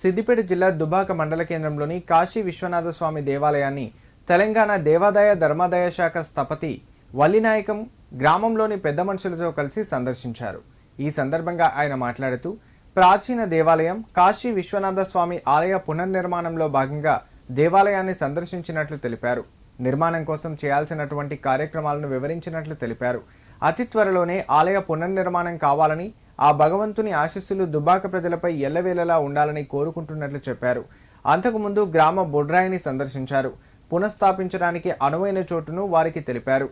సిద్దిపేట జిల్లా దుబాక మండల కేంద్రంలోని కాశీ విశ్వనాథ స్వామి దేవాలయాన్ని తెలంగాణ దేవాదాయ ధర్మాదాయ శాఖ స్థపతి వల్లినాయకం గ్రామంలోని పెద్ద మనుషులతో కలిసి సందర్శించారు. ఈ సందర్భంగా ఆయన మాట్లాడుతూ ప్రాచీన దేవాలయం కాశీ విశ్వనాథ స్వామి ఆలయ పునర్నిర్మాణంలో భాగంగా దేవాలయాన్ని సందర్శించినట్లు తెలిపారు. నిర్మాణం కోసం చేయాల్సినటువంటి కార్యక్రమాలను వివరించినట్లు తెలిపారు. అతి త్వరలోనే ఆలయ పునర్నిర్మాణం కావాలని ఆ భగవంతుని ఆశీస్సులు దుబాక ప్రజలపై ఎల్లవేళలా ఉండాలని కోరుకుంటున్నట్లు చెప్పారు. అంతకుముందు గ్రామ బొడ్రాయిని సందర్శించారు. పునఃస్థాపించడానికి అనువైన చోటును వారికి తెలిపారు.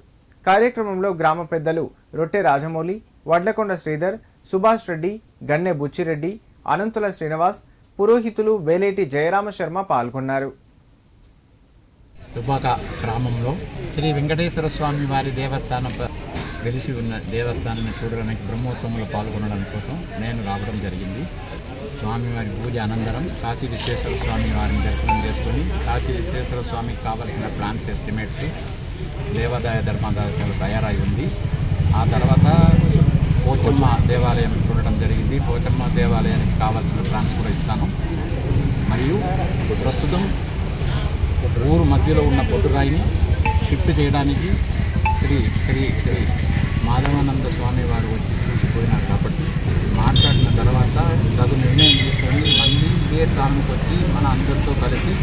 కార్యక్రమంలో గ్రామ పెద్దలు రొట్టె రాజమౌళి వడ్లకొండ శ్రీధర్ సుభాష్ రెడ్డి గన్నె బుచ్చిరెడ్డి అనంతుల శ్రీనివాస్ పురోహితులు వేలేటి జయరామ శర్మ పాల్గొన్నారు. దుబాక గ్రామంలో శ్రీ వెంకటేశ్వర స్వామి వారి దేవస్థానం వెలిసి ఉన్న దేవస్థానాన్ని చూడడానికి బ్రహ్మోత్సవంలో పాల్గొనడం కోసం నేను రావడం జరిగింది. స్వామివారి పూజ అనంతరం కాశీ విశ్వేశ్వర స్వామి వారిని దర్శనం చేసుకుని కాశీ విశ్వేశ్వర స్వామికి కావలసిన ప్లాన్స్ ఎస్టిమేట్స్ దేవాదాయ ధర్మాదాయ తయారై ఉంది. ఆ తర్వాత పోచమ్మ దేవాలయం చూడడం జరిగింది. పోచమ్మ దేవాలయానికి కావాల్సిన ప్లాన్స్ కూడా ఇస్తాను. మరియు ప్రస్తుతం ఊరు మధ్యలో ఉన్న బొడ్డురాయిని షిఫ్ట్ చేయడానికి శ్రీ శ్రీ శ్రీ మాధవానంద స్వామి వారు వచ్చి చూసిపోయినారు కాబట్టి మాట్లాడిన తర్వాత తగు నిర్ణయం తీసుకొని మళ్ళీ ఇదే స్థానంకి వచ్చి మన అందరితో కలిసి